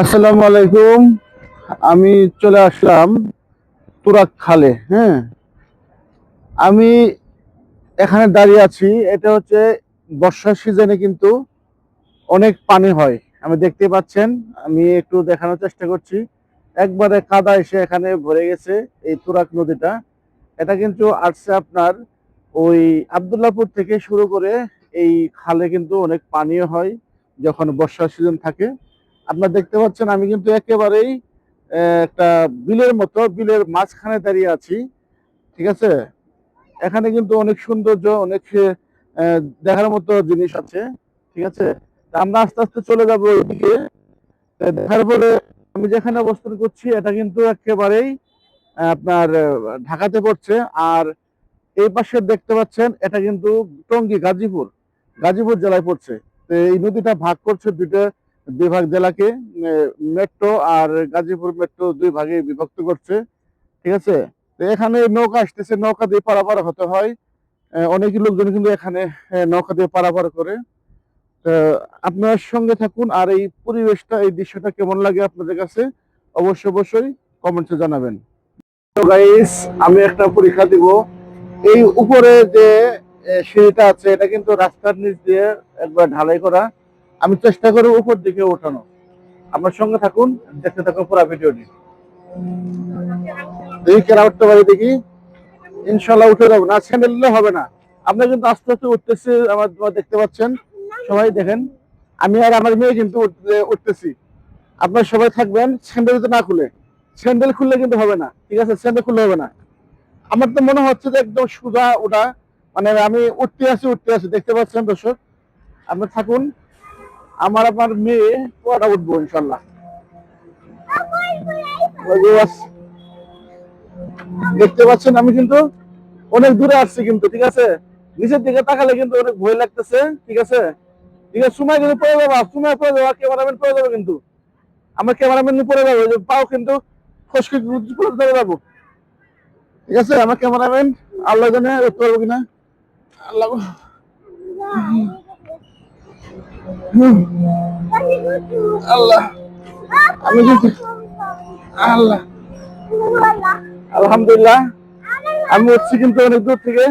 আসসালামু আলাইকুম। আমি চলে আসলাম তুরাক খালে হ্যাঁ। আমি এখানে দাঁড়িয়ে আছি, এটা হচ্ছে বর্ষার সিজনে কিন্তু অনেক পানি হয়। আমি দেখতে পাচ্ছেন, আমি একটু দেখানোর চেষ্টা করছি। একবারে কাদা এসে এখানে ভরে গেছে এই তুরাক নদীটা। এটা কিন্তু আসছে আপনার ওই আবদুল্লাপুর থেকে শুরু করে এই খালে কিন্তু অনেক পানীয় হয় যখন বর্ষার সিজন থাকে। আপনারা দেখতে পাচ্ছেন, আমি কিন্তু একেবারেই একটা বিলের মতো, বিলের মাঝখানে দাঁড়িয়ে আছি, ঠিক আছে? এখানে কিন্তু অনেক সৌন্দর্য, অনেক দেখার মতো জিনিস আছে, ঠিক আছে? আমরা আস্তে আস্তে চলে যাব ওইদিকে দেখার পরে আমি যেখানে অবস্থান করছি, এটা কিন্তু একেবারেই আপনার ঢাকাতে পড়ছে। আর এই পাশে দেখতে পাচ্ছেন, এটা কিন্তু টঙ্গী, গাজীপুর গাজীপুর জেলায় পড়ছে। তো এই নদীটা ভাগ করছে দুইটা দুই ভাগ জেলাকে মেট্রো আর গাজীপুর মেট্রো দুই ভাগে বিভক্ত করছে, ঠিক আছে? এখানে নৌকা আসতেছে, নৌকা দিয়ে পারাপার হতে হয়। অনেক লোকজন কিন্তু এখানে নৌকা দিয়ে পারাপার করে। আপনার সঙ্গে থাকুন আর এই পরিবেশটা, এই দৃশ্যটা কেমন লাগে আপনাদের কাছে? অবশ্যই অবশ্যই কমেন্টে জানাবেন। গাইস আমি একটা পরীক্ষা দিব। এই উপরে যে সিঁড়িটা আছে, এটা কিন্তু রাস্তার নিচ দিয়ে একবার ঢালাই করা। আমি চেষ্টা করব উপর দিকে ওঠানো। আমার সঙ্গে থাকুন, দেখতে থাকুন পুরো ভিডিওটি। দেখি কেরা উঠতে পারি দেখি, ইনশাল্লাহ উঠে যাব না স্যান্ডেল হবে না। আমরা কিন্তু আস্তে আস্তে উঠতেছি, আমার দেখতে পাচ্ছেন। সবাই দেখেন, আমি আর আমার মেয়ে কিন্তু উঠতেছি। আপনারা সবাই থাকবেন, স্যান্ডেল তো না খুলে। স্যান্ডেল খুললে কিন্তু হবে না, ঠিক আছে? স্যান্ডেল খুললে হবে না। আমার তো মনে হচ্ছে যে একদম সোজা ওটা মানে আমি উঠতে আছি উঠতে আছি, দেখতে পাচ্ছেন দর্শক? আপনি থাকুন আমার আপনার মেয়ে পুরোটা উঠবো ইনশাল্লাহ। দেখতে পাচ্ছেন, আমি কিন্তু অনেক দূরে আসছি কিন্তু, ঠিক আছে? নিচের দিকে তাকালে কিন্তু অনেক ভয় লাগতেছে, ঠিক আছে? ঠিক আছে, সময় কিন্তু পড়ে যাব সময় পড়ে যাব ক্যামেরাম্যান পড়ে যাব কিন্তু। আমার ক্যামেরাম্যান পড়ে যাব পাও কিন্তু ফসকে ধরে যাব ঠিক আছে, আমার ক্যামেরাম্যান আল্লাহ জানে পারব কিনা। আল্লাহ। আল্লাহ। আমি কিন্তু আল্লাহ। আলহামদুলিল্লাহ। আমি উঠছি কিন্তু অনেক দূর থেকে।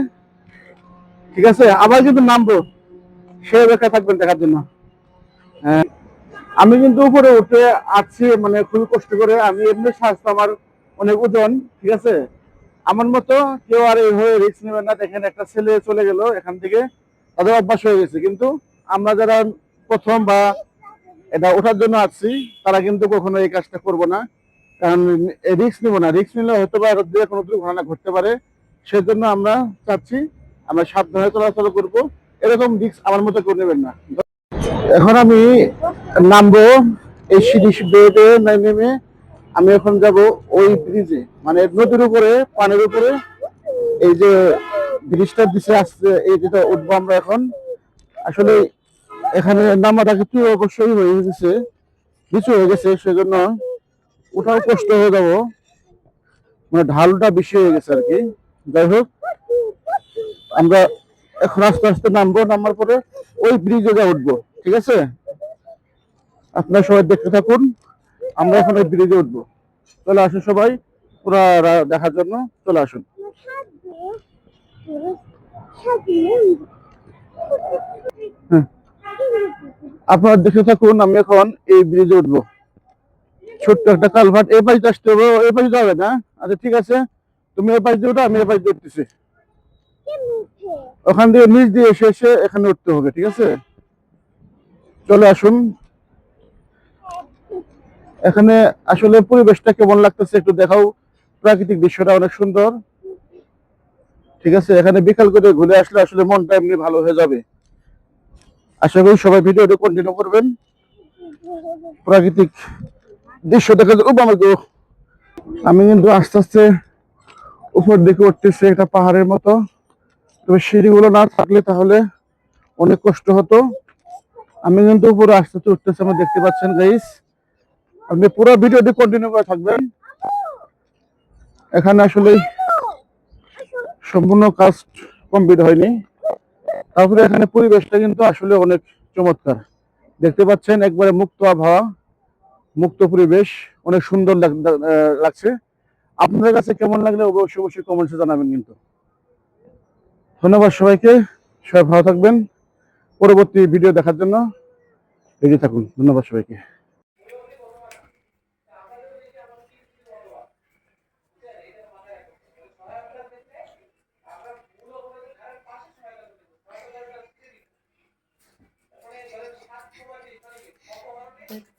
ঠিক আছে? আবার কিন্তু নামবো। সে অপেক্ষা থাকবেন দেখার জন্য। হ্যাঁ, আমি কিন্তু উপরে উঠে আসছি মানে খুবই কষ্ট করে। আমি এমনি স্বাস্থ্য আমার অনেক ওজন ঠিক আছে? আমার মতো কেউ আর এই হয়ে রিস্ক নেবে না। দেখেন একটা ছেলে চলে গেল এখান থেকে। তাদের অভ্যাস হয়ে গেছে। কিন্তু আমরা যারা প্রথম বা এটা ওঠার জন্য আসছি, তারা কিন্তু কখনো এই কাজটা করব না। কারণ রিস্ক নিব না। রিস্ক নিলে হয়তো বা দিয়ে কোনো দুর্ঘটনা ঘটতে পারে। সেজন্য আমরা চাচ্ছি, আমরা সাবধানে চলাচল করব। এরকম রিস্ক আমার মতো করে নেবেন না। এখন আমি নামবো এই সিঁড়ি বেয়ে নেমে। আমি এখন যাব ওই ব্রিজে মানে নদীর উপরে, পানির উপরে। এই যে ব্রিজটা দিছে আসছে, এই যেটা উঠবো আমরা এখন। আসলে এখানে নামাটা একটু অবশ্যই হয়ে গেছে, কিছু হয়ে গেছে, সেজন্য ওঠাও কষ্ট হয়ে যাব। মানে ঢালটা বেশি হয়ে গেছে আর কি। যাই হোক, আমরা এখন আস্তে আস্তে নামবো, নামার পরে ওই ব্রিজে যা উঠবো, ঠিক আছে? আপনারা সবাই দেখতে থাকুন, আমরা এখন ওই ব্রিজে উঠবো। চলে আসুন সবাই, পুরো দেখার জন্য চলে আসুন। আপনারা দেখে থাকুন আমি এখন এই ব্রিজে উঠবো। ছোট্ট একটা কালভার্ট এই পাশে আসতে হবে এই পাশে যাবে না? আচ্ছা ঠিক আছে। তুমি এই পাশ উঠো আমি এই পাশ উঠতেছি। ওখান দিয়ে নিচ দিয়ে এসে এসে এখানে উঠতে হবে ঠিক আছে? চলে আসুন। এখানে আসলে পরিবেশটা কেমন লাগতেছে একটু দেখাও। প্রাকৃতিক দৃশ্যটা অনেক সুন্দর। ঠিক আছে এখানে বিকাল করে ঘুরে আসলে আসলে মনটা এমনি ভালো হয়ে যাবে। আশা করি সবাই ভিডিওটা কন্টিনিউ করবেন। প্রাকৃতিক দৃশ্য দেখা যায় আমার গো। আমি কিন্তু আস্তে আস্তে উপর দিকে উঠতেছি একটা পাহাড়ের মতো। তবে সিঁড়িগুলো না থাকলে তাহলে অনেক কষ্ট হতো। আমি কিন্তু উপরে আস্তে আস্তে উঠতেছি আমার দেখতে পাচ্ছেন গাইস আপনি পুরো ভিডিওটি কন্টিনিউ করে থাকবেন। এখানে আসলে সম্পূর্ণ কাজ কমপ্লিট হয়নি। তারপরে এখানে পরিবেশটা কিন্তু আসলে অনেক চমৎকার। দেখতে পাচ্ছেন একবারে মুক্ত আবহাওয়া, মুক্ত পরিবেশ, অনেক সুন্দর লাগ- লাগছে। আপনাদের কাছে কেমন লাগলে অবশ্যই অবশ্যই কমেন্টসে জানাবেন কিন্তু। ধন্যবাদ সবাইকে, সবাই ভালো থাকবেন। পরবর্তী ভিডিও দেখার জন্য এগিয়ে থাকুন। ধন্যবাদ সবাইকে। Okay.